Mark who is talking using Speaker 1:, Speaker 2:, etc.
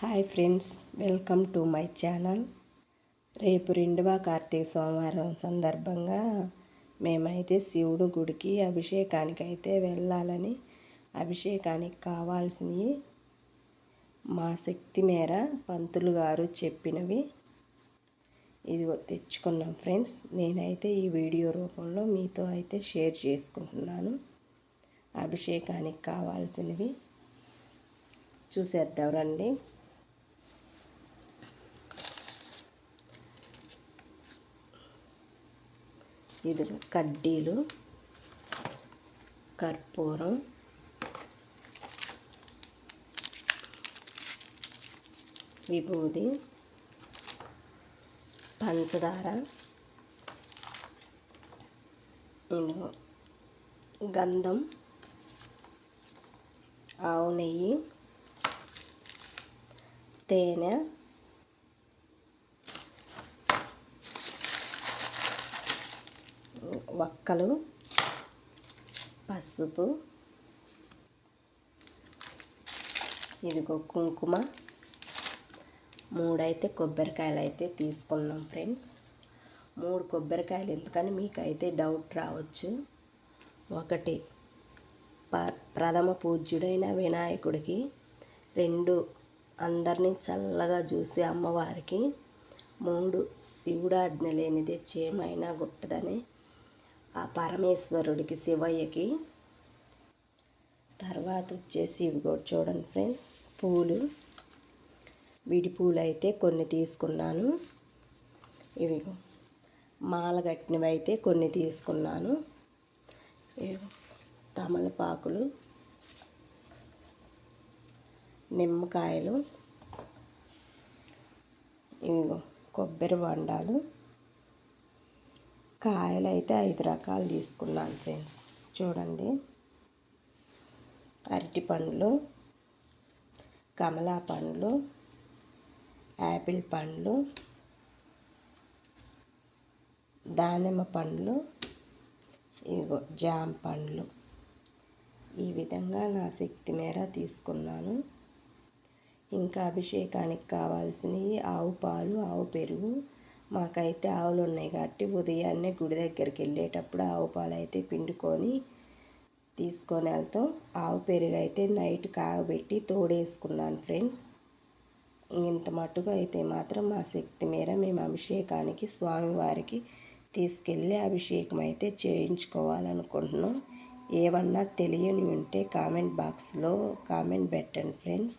Speaker 1: Hi friends welcome to my channel. రేపు రెండవ కార్తీక సోమవారం సందర్భంగా మేమైతే శివుడు గుడికి అభిషేకానికి అయితే వెళ్ళాలని అభిషేకానికి కావాల్సినవి మా శక్తి మేర పంతులు గారు చెప్పినవి. ఇదిగో తెచ్చుకున్నాం ఫ్రెండ్స్. నేనైతే ఈ వీడియో రూపంలో మీతో అయితే షేర్ చేసుకుంటున్నాను. అభిషేకానికి కావాల్సినవి. చూసేద్దాం రండి. ఇది కడ్డీలు కర్పూరం విభూది పంచదార గంధం ఆవు నెయ్యి తేనె వక్కలు పసుపు ఇదిగో కుంకుమ మూడైతే కొబ్బరికాయలు అయితే తీసుకున్నాం ఫ్రెండ్స్. మూడు కొబ్బరికాయలు ఎందుకని మీకైతే డౌట్ రావచ్చు. ఒకటి ప ప్రథమ పూజ్యుడైన వినాయకుడికి రెండు అందరినీ చల్లగా చూసి అమ్మవారికి మూడు శివుడాజ్ఞ లేనిదే చేమైనా గుట్టదని ఆ పరమేశ్వరుడికి శివయ్యకి. తర్వాత వచ్చేసి ఇవి కూడా చూడండి ఫ్రెండ్స్ పూలు. విడి పూలు అయితే కొన్ని తీసుకున్నాను. ఇవి మాల కట్టినవి అయితే కొన్ని తీసుకున్నాను. తమలపాకులు నిమ్మకాయలు ఇవిగో కొబ్బరి బండాలు. కాయలు అయితే ఐదు రకాలు తీసుకున్నాను ఫ్రెండ్స్. చూడండి. అరటి పండ్లు కమలా పండ్లు యాపిల్ పండ్లు దానిమ్మ పండ్లు ఇగో జామ పండ్లు. ఈ విధంగా నా శక్తి మేర తీసుకున్నాను. ఇంకా అభిషేకానికి కావాల్సినవి ఆవు పాలు ఆవు పెరుగు మాకైతే ఆవులు ఉన్నాయి కాబట్టి ఉదయాన్నే గుడి దగ్గరికి వెళ్ళేటప్పుడు ఆవు పాలు అయితే పిండుకొని తీసుకొని వెళ్తాం. ఆవు పెరుగు అయితే నైట్ కాగబెట్టి తోడేసుకున్నాను ఫ్రెండ్స్. ఇంత మట్టుగా అయితే మాత్రం మా శక్తి మేర మేము అభిషేకానికి స్వామివారికి తీసుకెళ్ళి అభిషేకం అయితే చేయించుకోవాలనుకుంటున్నాం. ఏమన్నా తెలియని ఉంటే కామెంట్ బాక్స్లో కామెంట్ పెట్టండి ఫ్రెండ్స్.